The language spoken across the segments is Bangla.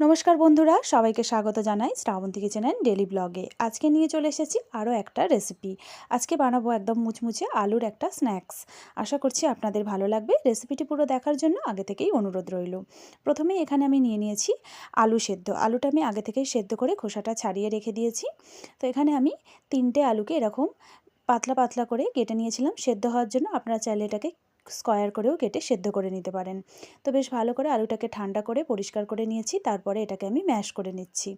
নমস্কার বন্ধুরা, সবাইকে স্বাগত জানাই শ্রাবন্তী কিচেন ডেলি ব্লগে আজকে নিয়ে চলে এসেছি আরও একটা রেসিপি আজকে বানাবো একদম মুচমুচে আলুর একটা স্ন্যাক্স আশা করছি আপনাদের ভালো লাগবে। রেসিপিটি পুরো দেখার জন্য আগে থেকেই অনুরোধ রইল। প্রথমে এখানে আমি নিয়ে নিয়েছি আলু সেদ্ধ। আলুটা আমি আগে থেকেই সেদ্ধ করে খোসাটা ছাড়িয়ে রেখে দিয়েছি। তো এখানে আমি তিনটে আলুকে এরকম পাতলা পাতলা করে কেটে নিয়েছিলাম। সেদ্ধ হওয়ার জন্য আপনারা চাইলে এটাকে স্কোয়ার করেও কেটে সেদ্ধ করে নিতে পারেন। তো বেশ ভালো করে আলুটাকে ঠান্ডা করে পরিষ্কার করে নিয়েছি, তারপরে এটাকে আমি ম্যাশ করে নিচ্ছি।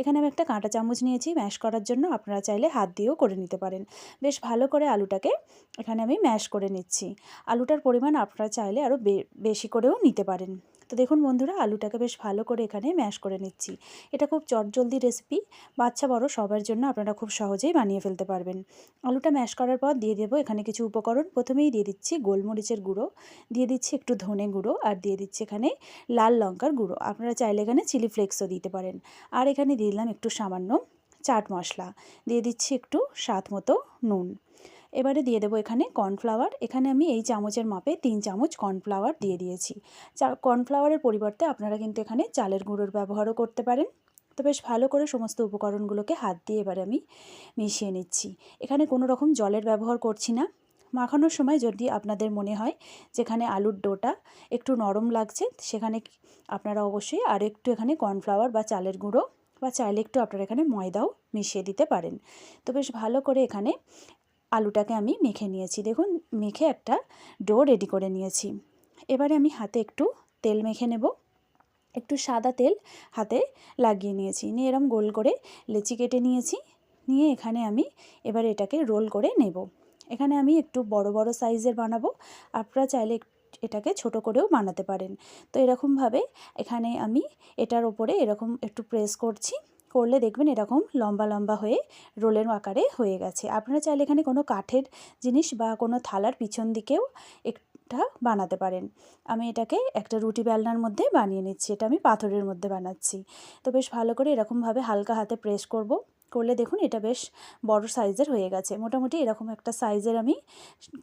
এখানে আমি একটা কাঁটা চামচ নিয়েছি, ম্যাশ করার জন্য আপনারা চাইলে হাত দিয়েও করে নিতে পারেন। বেশ ভালো করে আলুটাকে এখানে আমি ম্যাশ করে নিচ্ছি। আলুটার পরিমাণ আপনারা চাইলে আরও বেশি করেও নিতে পারেন। তো দেখুন বন্ধুরা, আলুটাকে বেশ ভালো করে এখানে ম্যাশ করে নিচ্ছি। এটা খুব চটজলদি রেসিপি বাচ্চা বড় সবার জন্য আপনারা খুব সহজেই বানিয়ে ফেলতে পারবেন। আলুটা ম্যাশ করার পর দিয়ে দেবো এখানে কিছু উপকরণ। প্রথমেই দিয়ে দিচ্ছি গোলমরিচের গুঁড়ো, দিয়ে দিচ্ছি একটু ধনে গুঁড়ো আর দিয়ে দিচ্ছি এখানে লাল লঙ্কার গুঁড়ো। আপনারা চাইলে এখানে চিলি ফ্লেক্সও দিতে পারেন। আর এখানে দিয়ে দিলাম একটু সামান্য চাট মশলা, দিয়ে দিচ্ছি একটু স্বাদ মতো নুন। এবারে দিয়ে দেবো এখানে কর্নফ্লাওয়ার। এখানে আমি এই চামচের মাপে তিন চামচ কর্নফ্লাওয়ার দিয়ে দিয়েছি। চা কর্নফ্লাওয়ারের পরিবর্তে আপনারা কিন্তু এখানে চালের গুঁড়োর ব্যবহারও করতে পারেন। তো বেশ ভালো করে সমস্ত উপকরণগুলোকে হাত দিয়ে এবারে আমি মিশিয়ে নিচ্ছি। এখানে কোনো রকম জলের ব্যবহার করছি না। মাখানোর সময় যদি আপনাদের মনে হয় যেখানে আলুর ডোটা একটু নরম লাগছে, সেখানে আপনারা অবশ্যই আর একটু এখানে কর্নফ্লাওয়ার বা চালের গুঁড়ো বা চাইলে একটু আপনারা এখানে ময়দাও মিশিয়ে দিতে পারেন। তো বেশ ভালো করে এখানে আলুটাকে আমি মেখে নিয়েছি। দেখুন, মেখে একটা ডো রেডি করে নিয়েছি। এবারে আমি হাতে একটু তেল মেখে নেব। একটু সাদা তেল হাতে লাগিয়ে নিয়েছি। নিয়ে এরম গোল করে লেচি কেটে নিয়েছি। নিয়ে এখানে আমি এবার এটাকে রোল করে নেব। এখানে আমি একটু বড় বড় সাইজের বানাবো। আপনারা চাইলে এটাকে ছোট করেও বানাতে পারেন। তো এরকমভাবে এখানে আমি এটার ওপরে এরকম একটু প্রেস করছি। করলে দেখবেন এরকম লম্বা লম্বা হয়ে রোলের আকারে হয়ে গেছে। আপনারা চাইলে এখানে কোনো কাঠের জিনিস বা কোনো থালার পিছন দিকেও একটা বানাতে পারেন। আমি এটাকে একটা রুটি বেলনার মধ্যে বানিয়ে নিচ্ছি, এটা আমি পাথরের মধ্যে বানাচ্ছি। তো বেশ ভালো করে এরকমভাবে হালকা হাতে প্রেস করব, করলে দেখুন এটা বেশ বড় সাইজের হয়ে গেছে। মোটামুটি এরকম একটা সাইজের আমি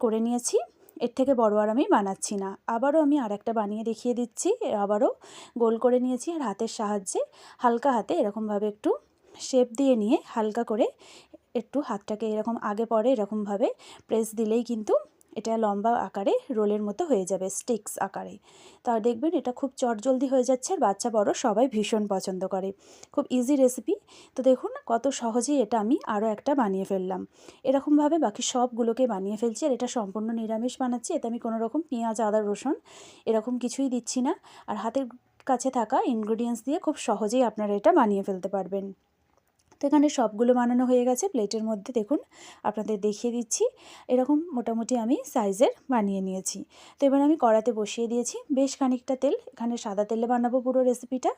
করে নিয়েছি। এর থেকে বড় আর আমি বানাচ্ছি না। আবারও আমি আর একটা বানিয়ে দেখিয়ে দিচ্ছি। আবারও গোল করে নিয়েছি আর হাতের সাহায্যে হালকা হাতে এরকমভাবে একটু শেপ দিয়ে নিয়ে হালকা করে একটু হাতটাকে এরকম আগে পরে এরকমভাবে প্রেস দিলেই কিন্তু এটা লম্বা আকারে রোলের মতো হয়ে যাবে স্টিক্স আকারে। তা দেখবেন এটা খুব চটজলদি হয়ে যাচ্ছে আর বাচ্চা বড় সবাই ভীষণ পছন্দ করে। খুব ইজি রেসিপি তো দেখুন কত সহজেই এটা আমি আরও একটা বানিয়ে ফেললাম। এরকমভাবে বাকি সবগুলোকে বানিয়ে ফেলছি আর এটা সম্পূর্ণ নিরামিষ বানাচ্ছি। এতে আমি কোনো রকম পেঁয়াজ, আদা, রসুন এরকম কিছুই দিচ্ছি না। আর হাতের কাছে থাকা ইনগ্রিডিয়েন্টস দিয়ে খুব সহজেই আপনারা এটা বানিয়ে ফেলতে পারবেন। তো এখানে সবগুলো বানানো হয়ে গেছে। প্লেটের মধ্যে দেখুন, আপনাদের দেখিয়ে দিচ্ছি। এরকম মোটামুটি আমি সাইজের বানিয়ে নিয়েছি। তো এবার আমি কড়াতে বসিয়ে দিয়েছি। বেশ খানিকটা তেল, এখানে সাদা তেলে বানাবো পুরো রেসিপিটা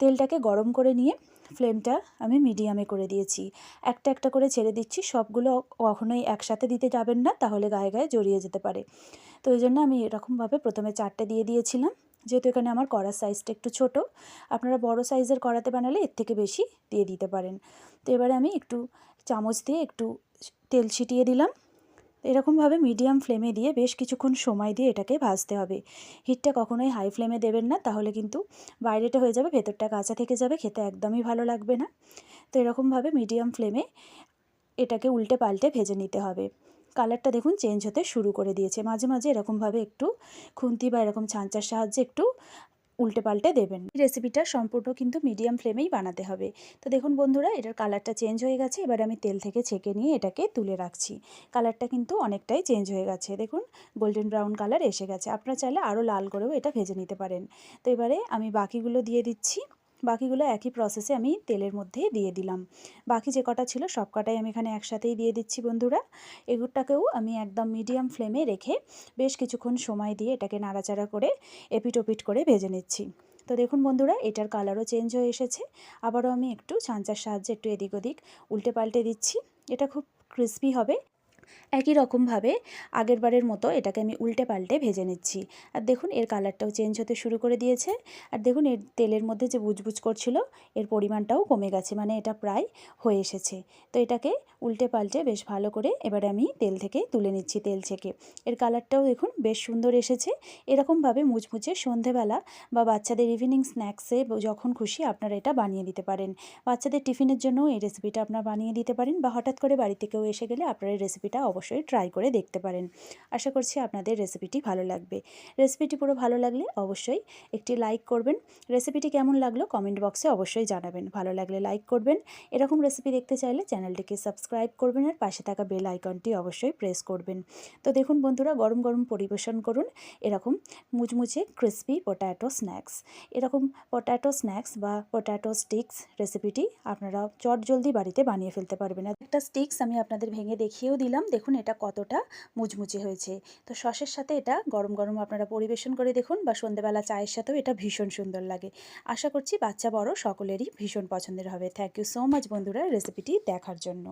তেলটাকে গরম করে নিয়ে ফ্লেমটা আমি মিডিয়ামে করে দিয়েছি। একটা একটা করে ছেড়ে দিচ্ছি। সবগুলো কখনোই একসাথে দিতে যাবেন না, তাহলে গায়ে গায়ে জড়িয়ে যেতে পারে। তো ওই জন্য আমি এরকমভাবে প্রথমে চারটে দিয়ে দিয়েছিলাম। যেহেতু এখানে আমার কড়ার সাইজটা একটু ছোট, আপনারা বড় সাইজের কড়াতে বানালে এর থেকে বেশি দিয়ে দিতে পারেন। তো এবারে আমি একটু চামচ দিয়ে একটু তেল ছিটিয়ে দিলাম। এরকমভাবে মিডিয়াম ফ্লেমে দিয়ে বেশ কিছুক্ষণ সময় দিয়ে এটাকে ভাজতে হবে। হিটটা কখনোই হাই ফ্লেমে দেবেন না, তাহলে কিন্তু বাইরেটা হয়ে যাবে, ভেতরটা কাঁচা থেকে যাবে, খেতে একদমই ভালো লাগবে না। তো এরকমভাবে মিডিয়াম ফ্লেমে এটাকে উল্টে পাল্টে ভেজে নিতে হবে। কালারটা দেখুন চেঞ্জ হতে শুরু করে দিয়েছে। মাঝে মাঝে এরকমভাবে একটু খুন্তি বা এরকম ছাঁচার সাহায্যে একটু উল্টে পাল্টে দেবেন রেসিপিটা সম্পূর্ণ কিন্তু মিডিয়াম ফ্লেমেই বানাতে হবে। তো দেখুন বন্ধুরা, এটার কালারটা চেঞ্জ হয়ে গেছে। এবার আমি তেল থেকে ছেঁকে নিয়ে এটাকে তুলে রাখছি। কালারটা কিন্তু অনেকটাই চেঞ্জ হয়ে গেছে। দেখুন গোল্ডেন ব্রাউন কালার এসে গেছে। আপনারা চাইলে আরও লাল করেও এটা ভেজে নিতে পারেন। তো এবারে আমি বাকিগুলো দিয়ে দিচ্ছি। বাকিগুলো একই প্রসেসে আমি তেলের মধ্যেই দিয়ে দিলাম। বাকি যে কটা ছিল সব কটাই আমি এখানে একসাথেই দিয়ে দিচ্ছি বন্ধুরা। এগুলোটাকেও আমি একদম মিডিয়াম ফ্লেমে রেখে বেশ কিছুক্ষণ সময় দিয়ে এটাকে নাড়াচাড়া করে এপিট ওপিট করে ভেজে নিচ্ছি। তো দেখুন বন্ধুরা, এটার কালারও চেঞ্জ হয়ে এসেছে। আবারও আমি একটু ছাঁচার সাহায্যে একটু এদিক ওদিক উল্টে পাল্টে দিচ্ছি। এটা খুব ক্রিসপি হবে। একই রকমভাবে আগের বারের মতো এটাকে আমি উল্টে পাল্টে ভেজে নিচ্ছি। আর দেখুন, এর কালারটাও চেঞ্জ হতে শুরু করে দিয়েছে। আর দেখুন, এর তেলের মধ্যে যে বুজবুজ করছিল, এর পরিমাণটাও কমে গেছে মানে এটা প্রায় হয়ে এসেছে। তো এটাকে উল্টে পাল্টে বেশ ভালো করে এবারে আমি তেল থেকে তুলে নিচ্ছি, তেল থেকে এর কালারটাও দেখুন, বেশ সুন্দর এসেছে। এরকমভাবে মুচমুচে সন্ধেবেলা বা বাচ্চাদের ইভিনিং স্ন্যাক্সে যখন খুশি আপনারা এটা বানিয়ে দিতে পারেন। বাচ্চাদের টিফিনের জন্য এই রেসিপিটা আপনারা বানিয়ে দিতে পারেন বা হঠাৎ করে বাড়িতে কেউ এসে গেলে আপনারা এই রেসিপিটা অবশ্যই ট্রাই করে দেখতে পারেন। আশা করছি আপনাদের রেসিপিটি ভালো লাগবে। রেসিপিটি পুরো ভালো লাগলে অবশ্যই একটি লাইক করবেন। রেসিপিটি কেমন লাগল কমেন্ট বক্সে অবশ্যই জানাবেন। ভালো লাগলে লাইক করবেন। এরকম রেসিপি দেখতে চাইলে চ্যানেলটিকে সাবস্ক্রাইব করবেন আর পাশে থাকা বেল আইকনটি অবশ্যই প্রেস করবেন। তো দেখুন বন্ধুরা, গরম গরম পরিবেশন করুন। এরকম মুচমুচে ক্রিসপি পটাটো স্ন্যাক্স এরকম পটাটো স্ন্যাক্স বা পটাটো স্টিক্স রেসিপিটি আপনারা চট জলদি বাড়িতে বানিয়ে ফেলতে পারবেন। একটা স্টিক্স আমি আপনাদের ভেঙে দেখিয়েও দিলাম। দেখুন এটা কতটা মুচমুচে হয়েছে। তো সসের সাথে এটা গরম গরম আপনারা পরিবেশন করে দেখুন বা সন্ধেবেলা চায়ের সাথেও এটা ভীষণ সুন্দর লাগে। আশা করছি বাচ্চা বড় সকলেরই ভীষণ পছন্দের হবে। থ্যাংক ইউ সো মাচ বন্ধুরা রেসিপিটি দেখার জন্য।